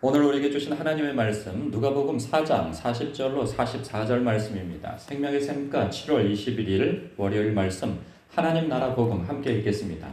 오늘 우리에게 주신 하나님의 말씀 누가복음 4장 40절로 44절 말씀입니다. 생명의 샘가 7월 21일 월요일 말씀 하나님 나라 복음 함께 읽겠습니다.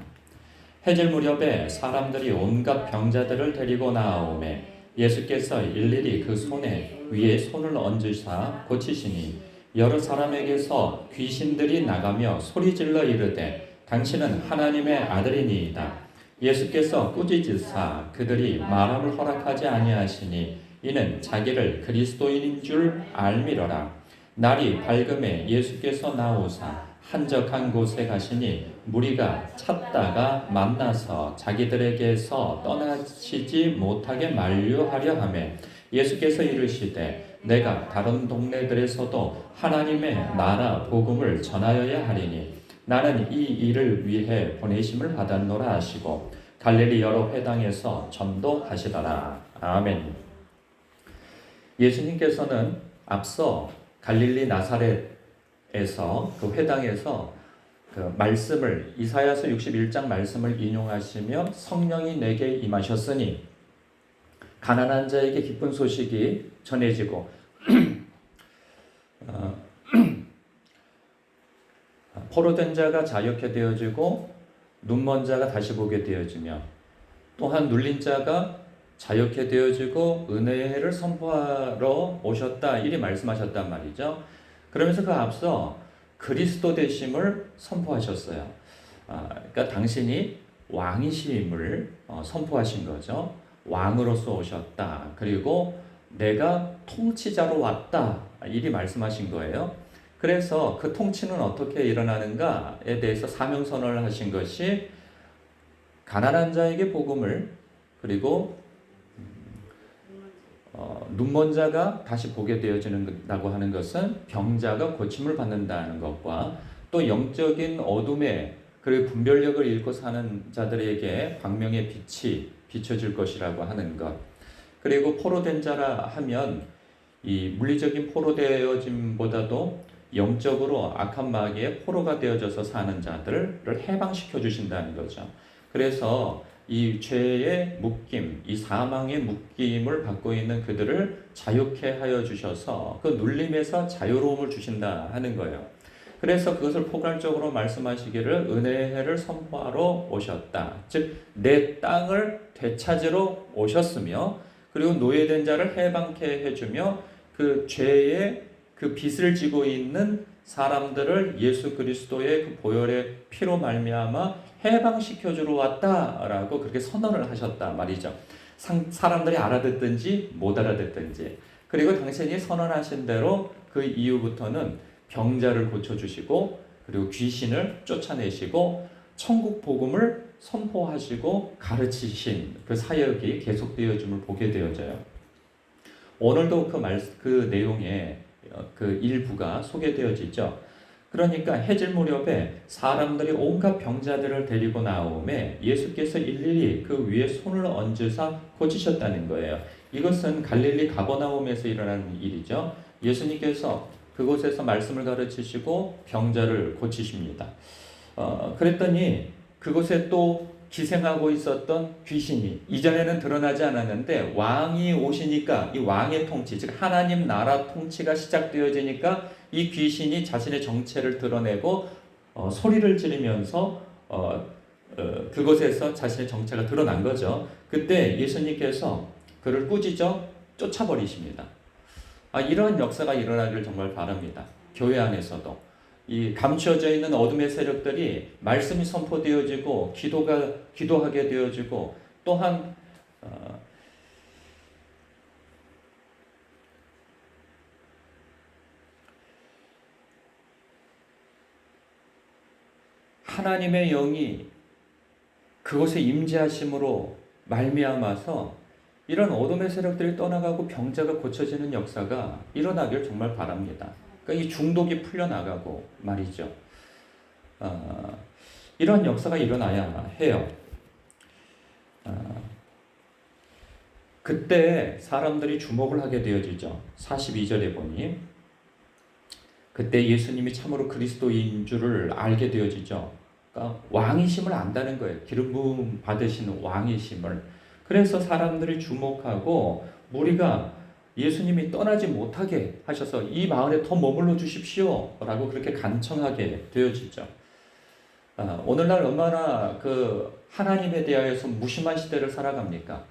해질 무렵에 사람들이 온갖 병자들을 데리고 나아오매 예수께서 일일이 그 손에 위에 손을 얹으사 고치시니 여러 사람에게서 귀신들이 나가며 소리질러 이르되 당신은 하나님의 아들이니이다. 예수께서 꾸짖으사 그들이 말함을 허락하지 아니하시니 이는 자기를 그리스도인인 줄 알미러라. 날이 밝음에 예수께서 나오사 한적한 곳에 가시니 무리가 찾다가 만나서 자기들에게서 떠나시지 못하게 만류하려 하매 예수께서 이르시되 내가 다른 동네들에서도 하나님의 나라 복음을 전하여야 하리니 나는 이 일을 위해 보내심을 받았노라 하시고 갈릴리 여러 회당에서 전도하시더라. 아멘. 예수님께서는 앞서 갈릴리 나사렛에서 그 회당에서 그 말씀을 이사야서 61장 말씀을 인용하시며 성령이 내게 임하셨으니 가난한 자에게 기쁜 소식이 전해지고 어, 포로된 자가 자유케 되어지고 눈먼 자가 다시 보게 되어지며 또한 눌린 자가 자유케 되어지고 은혜를 선포하러 오셨다 이리 말씀하셨단 말이죠. 그러면서 그 앞서 그리스도 되심을 선포하셨어요. 아, 그러니까 당신이 왕이심을 어, 선포하신 거죠. 왕으로서 오셨다. 그리고 내가 통치자로 왔다. 이리 말씀하신 거예요. 그래서 그 통치는 어떻게 일어나는가에 대해서 사명선언을 하신 것이 가난한 자에게 복음을 그리고 어, 눈먼 자가 다시 보게 되어지는다고 하는 것은 병자가 고침을 받는다는 것과 또 영적인 어둠에 그리고 분별력을 잃고 사는 자들에게 광명의 빛이 비춰질 것이라고 하는 것. 그리고 포로된 자라 하면 이 물리적인 포로되어짐보다도 영적으로 악한 마귀의 포로가 되어져서 사는 자들을 해방시켜 주신다는 거죠. 그래서 이 죄의 묶임, 이 사망의 묶임을 받고 있는 그들을 자유케 하여 주셔서 그 눌림에서 자유로움을 주신다 하는 거예요. 그래서 그것을 포괄적으로 말씀하시기를 은혜를 선포하러 오셨다. 즉, 내 땅을 되찾으러 오셨으며, 그리고 노예된 자를 해방케 해주며, 그 죄의 그 빚을 지고 있는 사람들을 예수 그리스도의 그 보혈의 피로 말미암아 해방시켜 주러 왔다라고 그렇게 선언을 하셨다 말이죠. 상, 사람들이 알아듣든지 못 알아듣든지 그리고 당신이 선언하신 대로 그 이후부터는 병자를 고쳐 주시고 그리고 귀신을 쫓아내시고 천국 복음을 선포하시고 가르치신 그 사역이 계속되어짐을 보게 되어져요. 오늘도 그 말, 그 내용에 어, 그 일부가 소개되어지죠. 그러니까 해질 무렵에 사람들이 온갖 병자들을 데리고 나오매 예수께서 일일이 그 위에 손을 얹으사 고치셨다는 거예요. 이것은 갈릴리 가버나움에서 일어나는 일이죠. 예수님께서 그곳에서 말씀을 가르치시고 병자를 고치십니다. 어, 그랬더니 그곳에 또 기생하고 있었던 귀신이 이전에는 드러나지 않았는데 왕이 오시니까 이 왕의 통치 즉 하나님 나라 통치가 시작되어지니까 이 귀신이 자신의 정체를 드러내고 어, 소리를 지르면서 어, 어, 그곳에서 자신의 정체가 드러난 거죠. 그때 예수님께서 그를 꾸짖어 쫓아버리십니다. 아, 이런 역사가 일어나기를 정말 바랍니다. 교회 안에서도. 이 감추어져 있는 어둠의 세력들이 말씀이 선포되어지고 기도가 기도하게 되어지고 또한 어, 하나님의 영이 그곳에 임재하심으로 말미암아서 이런 어둠의 세력들이 떠나가고 병자가 고쳐지는 역사가 일어나길 정말 바랍니다. 그러니까 이 중독이 풀려나가고 말이죠. 어, 이런 역사가 일어나야 해요. 어, 그때 사람들이 주목을 하게 되어지죠. 42절에 보니 그때 예수님이 참으로 그리스도인 줄을 알게 되어지죠. 그러니까 왕이심을 안다는 거예요. 기름 부음 받으신 왕이심을 그래서 사람들이 주목하고 무리가 예수님이 떠나지 못하게 하셔서 이 마을에 더 머물러 주십시오 라고 그렇게 간청하게 되어지죠. 아, 오늘날 얼마나 그 하나님에 대하여서 무심한 시대를 살아갑니까?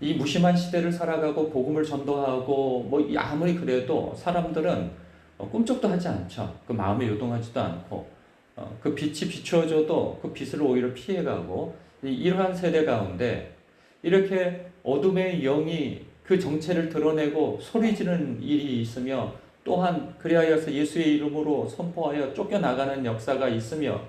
이 무심한 시대를 살아가고 복음을 전도하고 뭐 아무리 그래도 사람들은 어, 꿈쩍도 하지 않죠. 그 마음에 요동하지도 않고 어, 그 빛이 비추어져도 그 빛을 오히려 피해가고 이- 이러한 세대 가운데 이렇게 어둠의 영이 그 정체를 드러내고 소리지는 일이 있으며 또한 그리하여서 예수의 이름으로 선포하여 쫓겨나가는 역사가 있으며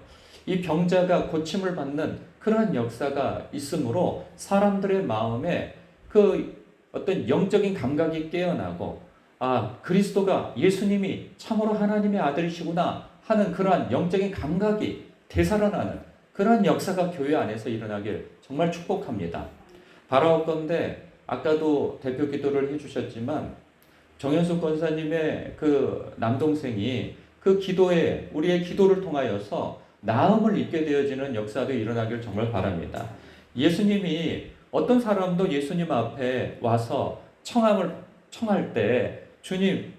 이 병자가 고침을 받는 그러한 역사가 있으므로 사람들의 마음에 그 어떤 영적인 감각이 깨어나고 아 그리스도가 예수님이 참으로 하나님의 아들이시구나 하는 그러한 영적인 감각이 되살아나는 그러한 역사가 교회 안에서 일어나길 정말 축복합니다. 바라옵건대 아까도 대표 기도를 해주셨지만 정현숙 권사님의 그 남동생이 그 기도에 우리의 기도를 통하여서 나음을 입게 되어지는 역사도 일어나길 정말 바랍니다. 예수님이 어떤 사람도 예수님 앞에 와서 청함을 청할 때 주님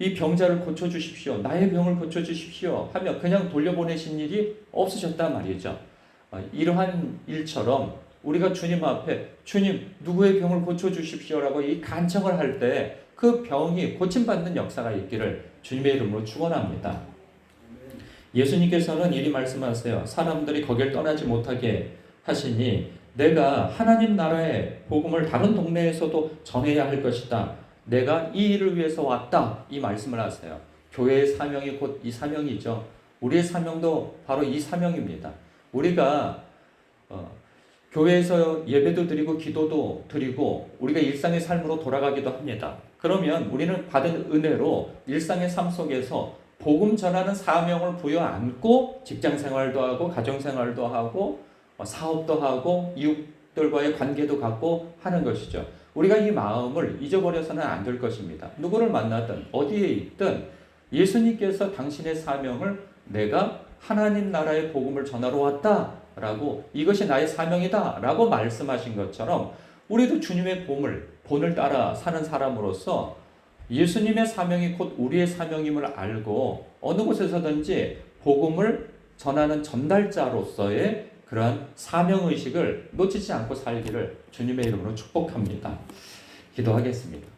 이 병자를 고쳐 주십시오. 나의 병을 고쳐 주십시오. 하며 그냥 돌려보내신 일이 없으셨단 말이죠. 어, 이러한 일처럼 우리가 주님 앞에 주님 누구의 병을 고쳐 주십시오라고 이 간청을 할 때 그 병이 고침받는 역사가 있기를 주님의 이름으로 축원합니다. 예수님께서는 이리 말씀하세요. 사람들이 거길 떠나지 못하게 하시니 내가 하나님 나라의 복음을 다른 동네에서도 전해야 할 것이다. 내가 이 일을 위해서 왔다. 이 말씀을 하세요. 교회의 사명이 곧 이 사명이죠. 우리의 사명도 바로 이 사명입니다. 우리가 어, 교회에서 예배도 드리고 기도도 드리고 우리가 일상의 삶으로 돌아가기도 합니다. 그러면 우리는 받은 은혜로 일상의 삶 속에서 복음 전하는 사명을 부여 안고 직장 생활도 하고 가정 생활도 하고 어, 사업도 하고 이웃들과의 관계도 갖고 하는 것이죠. 우리가 이 마음을 잊어버려서는 안 될 것입니다. 누구를 만나든 어디에 있든 예수님께서 당신의 사명을 내가 하나님 나라의 복음을 전하러 왔다라고 이것이 나의 사명이다라고 말씀하신 것처럼 우리도 주님의 본을 본을 따라 사는 사람으로서 예수님의 사명이 곧 우리의 사명임을 알고 어느 곳에서든지 복음을 전하는 전달자로서의 그러한 사명 의식을 놓치지 않고 살기를 주님의 이름으로 축복합니다. 기도하겠습니다.